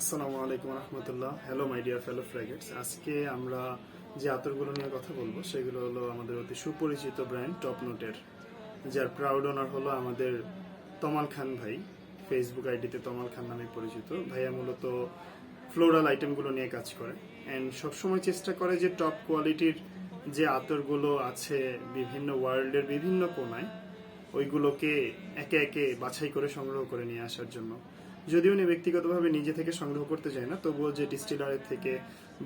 আসসালামু আলাইকুম রহমতুল্লাহ। Hello my dear ফেলো ফ্র্যাগেটস আজকে আমরা যে আতরগুলো নিয়ে কথা বলব, সেগুলো হলো আমাদের অতি সুপরিচিত ব্র্যান্ড টপ নোটের যার প্রাউড ওনার হলো আমাদের তমাল খান ভাই। ফেসবুক আইডিতে তমাল খান নামে পরিচিত। ভাইয়া মূলত ফ্লোরাল আইটেমগুলো নিয়ে কাজ করে। অ্যান্ড সবসময় চেষ্টা করে যে টপ কোয়ালিটির যে আতরগুলো আছে বিভিন্ন ওয়ার্ল্ডের বিভিন্ন কোনায় ওইগুলোকে একে একে বাছাই করে সংগ্রহ করে নিয়ে আসার জন্য। যদিও উনি ব্যক্তিগতভাবে নিজে থেকে সংগ্রহ করতে যায় না, তবুও যে ডিস্টিলারের থেকে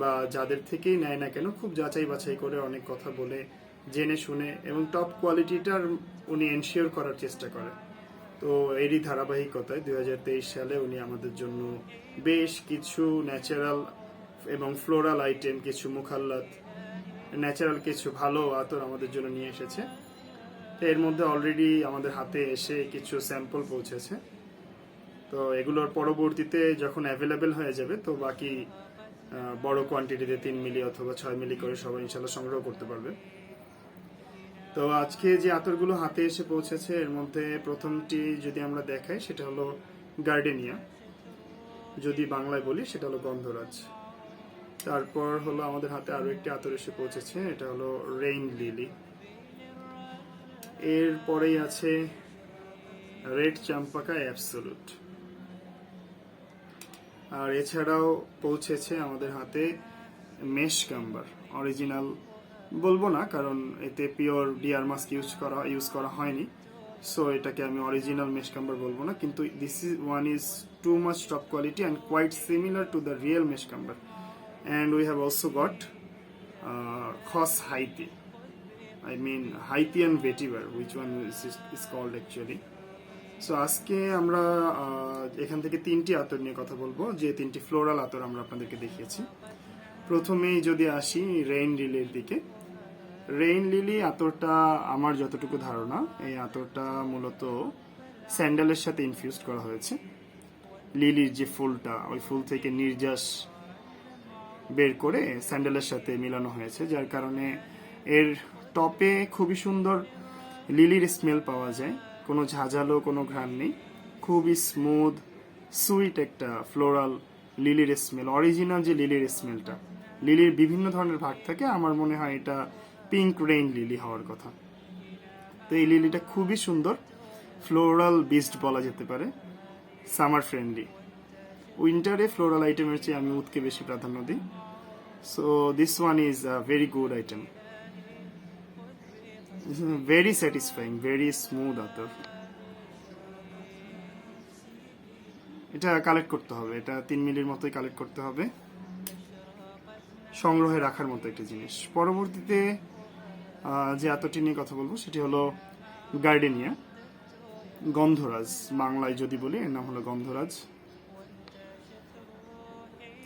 বা যাদের থেকেই নেয় না কেন, খুব যাচাই বাছাই করে অনেক কথা বলে, জেনে শুনে এবং টপ কোয়ালিটিটার উনি এনশিওর করার চেষ্টা করে তো এরই ধারাবাহিকতায় দু হাজার তেইশ সালে উনি আমাদের জন্য বেশ কিছু ন্যাচারাল এবং ফ্লোরাল আইটেম কিছু মুখাল্লাত ন্যাচারাল কিছু ভালো আতর আমাদের জন্য নিয়ে এসেছে। এর মধ্যে অলরেডি আমাদের হাতে এসে কিছু স্যাম্পল পৌঁছেছে। তো এগুলোর পরবর্তীতে যখন অ্যাভেলেবেল হয়ে যাবে, তো বাকি বড় কোয়ান্টিটিতে তিন মিলি অথবা ছয় মিলি করে সবাই ইনশাল্লাহ সংগ্রহ করতে পারবে। তো আজকে যে আতরগুলো হাতে এসে পৌঁছেছে, এর মধ্যে প্রথমটি যদি আমরা দেখাই, সেটা হলো গার্ডেনিয়া যদি বাংলায় বলি, সেটা হলো গন্ধরাজ। তারপর হলো আমাদের হাতে আরও একটি আতর এসে পৌঁছেছে, এটা হলো রেইন লিলি এরপরেই আছে রেড চাম্পাকা অ্যাবসোলুট আর এছাড়াও পৌঁছেছে আমাদের হাতে মেশ কাম্বার অরিজিনাল বলব না কারণ এতে পিওর ডিয়ার মাস্ক ইউজ করা ইউজ করা হয়নি। সো এটাকে আমি অরিজিনাল মেশ কাম্বার বলব না কিন্তু this is one is too much top quality and quite similar to the real mesh কাম্বার and we have also got khus Haiti I mean Haitian vetiver, which one is, is called actually. So আজকে আমরা এখান থেকে তিনটি আতর নিয়ে কথা বলব। যে তিনটি ফ্লোরাল আতর আমরা আপনাদেরকে দেখিয়েছি। প্রথমেই যদি আসি রেইন লিলির দিকে। রেইন লিলি আতরটা আমার যতটুকু ধারণা, এই আতরটা মূলত স্যান্ডেলের সাথে ইনফিউজ করা হয়েছে। লিলির যে ফুলটা, ওই ফুল থেকে নির্যাস বের করে স্যান্ডেলের সাথে মিলানো হয়েছে, যার কারণে এর টপে খুবই সুন্দর লিলির স্মেল পাওয়া যায়। কোনো ঝাঁঝালো কোনো ঘ্রাণ নেই। খুবই স্মুথ সুইট একটা ফ্লোরাল লিলির স্মেল অরিজিনাল যে লিলির স্মেলটা লিলির বিভিন্ন ধরনের ভাগ থাকে, আমার মনে হয় এটা পিঙ্ক রেইন লিলি হওয়ার কথা। তো এই লিলিটা খুবই সুন্দর ফ্লোরাল বিস্ট বলা যেতে পারে সামার ফ্রেন্ডলি উইন্টারে ফ্লোরাল আইটেমের চেয়ে আমি উদকে বেশি প্রাধান্য দিই। So this one is a very good item very satisfying very smooth আতর এটা কালেক্ট করতে হবে, এটা তিন মিলির মতোই কালেক্ট করতে হবে। সংগ্রহে রাখার মতো একটা জিনিস। পরবর্তীতে যে আতরটি নিয়ে কথা বলব, সেটি হলো গার্ডেনিয়া গন্ধরাজ, বাংলায় যদি বলি, এর নাম হলো গন্ধরাজ।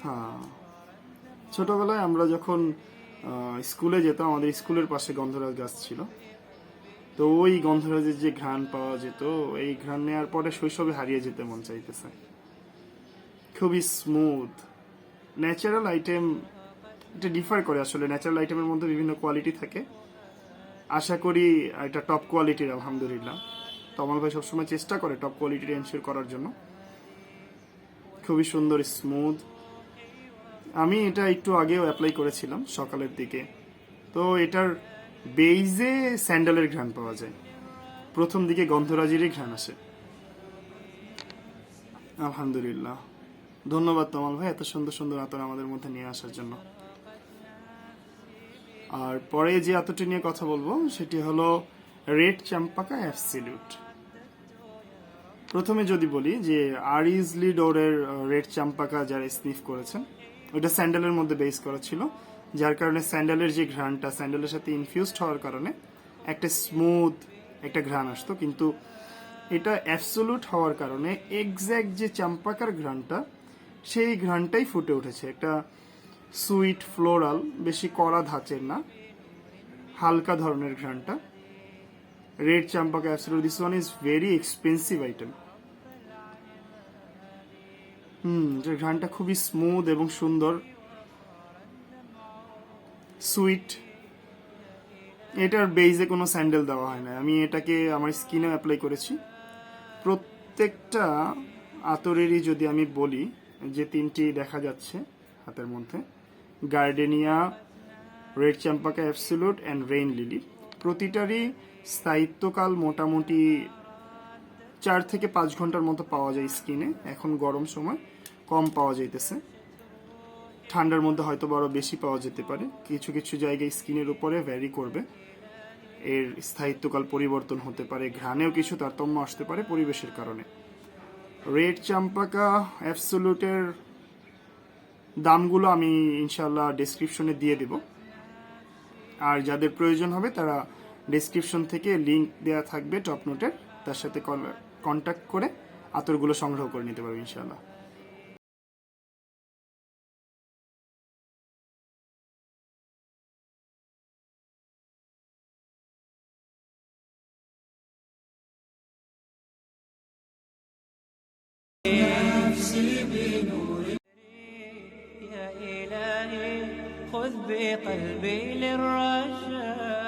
হ্যাঁ ছোটবেলায় আমরা যখন স্কুলে যেতাম, আমাদের স্কুলের পাশে গন্ধরাজ গাছ ছিল। তো ওই গন্ধরাজের যে ঘ্রাণ পাওয়া যেত, এই ঘ্রাণ নেওয়ার পরে শৈশবে হারিয়ে যেতে মন চাইতেছে। খুবই স্মুথ ন্যাচারাল আইটেম এটা ডিফার করে আসলে। ন্যাচারাল আইটেমের মধ্যে বিভিন্ন কোয়ালিটি থাকে। আশা করি এটা টপ কোয়ালিটির আলহামদুলিল্লাহ। তমাল ভাই সবসময় চেষ্টা করে টপ কোয়ালিটির এনশিওর করার জন্য। খুবই সুন্দর স্মুথ আমি এটা একটু আগেও অ্যাপ্লাই করেছিলাম সকালের দিকে। তো এটার বেইজে স্যান্ডেলের ঘ্রাণ পাওয়া যায়। প্রথম দিকে গন্ধরাজেরই ঘ্রাণ আসে। আলহামদুলিল্লাহ। ধন্যবাদ তোমাল ভাই, এত সুন্দর সুন্দর আতর আমাদের মধ্যে নিয়ে আসার জন্য। আর পরে যে আতরটি নিয়ে কথা বলব, সেটি হলো রেড চাম্পাকা অ্যাবসিলিউট প্রথমে যদি বলি যে আর ইজলি ডোরের রেড চাম্পাকা যারা স্নিফ করেছেন ওটা স্যান্ডেলের মধ্যে বেস করা ছিল, যার কারণে স্যান্ডেলের যে ঘ্রাণটা, স্যান্ডেলের সাথে ইনফিউজড হওয়ার কারণে একটা স্মুথ একটা ঘ্রাণ আসতো। কিন্তু এটা অ্যাবসোলুট হওয়ার কারণে এক্স্যাক্ট যে চাম্পাকার ঘ্রাণটা, সেই ঘ্রাণটাই ফুটে উঠেছে। একটা সুইট ফ্লোরাল বেশি কড়া ধাঁচের না, হালকা ধরনের ঘ্রাণটা। Red champaca absolute this one is very expensive item hmm, যে ঘ্রাণটা খুবই স্মুথ এবং সুন্দর। সুইট এটার বেইজে কোনো স্যান্ডেল দেওয়া হয় না। আমি এটাকে আমার স্কিনে অ্যাপ্লাই করেছি। প্রত্যেকটা আতরেরই যদি আমি বলি, যে তিনটি দেখা যাচ্ছে হাতের মধ্যে gardenia red champaca absolute and rain lily প্রতিটারই স্থায়িত্বকাল মোটামুটি চার থেকে পাঁচ ঘণ্টার মতো পাওয়া যায় স্কিনে এখন গরম সময়। কম পাওয়া যাইতেছে। ঠান্ডার মধ্যে হয়তো বড় বেশি পাওয়া যেতে পারে। কিছু কিছু জায়গায় স্কিনের উপরে ভ্যারি করবে। এর স্থায়িত্বকাল পরিবর্তন হতে পারে, ঘ্রাণেও কিছু তারতম্য আসতে পারে পরিবেশের কারণে। রেড চাম্পাকা অ্যাবসোলুটের দামগুলো আমি ইনশাল্লাহ ডেসক্রিপশনে দিয়ে দেব। আর যাদের প্রয়োজন হবে তারা ডেসক্রিপশন থেকে লিংক দেওয়া থাকবে টপ নোটের তার সাথে কন্ট্যাক্ট করে আতরগুলো সংগ্রহ করে নিতে পারবে ইনশাল্লাহ نفسي بنورك يا إلهي خذ بقلبي للرشاد.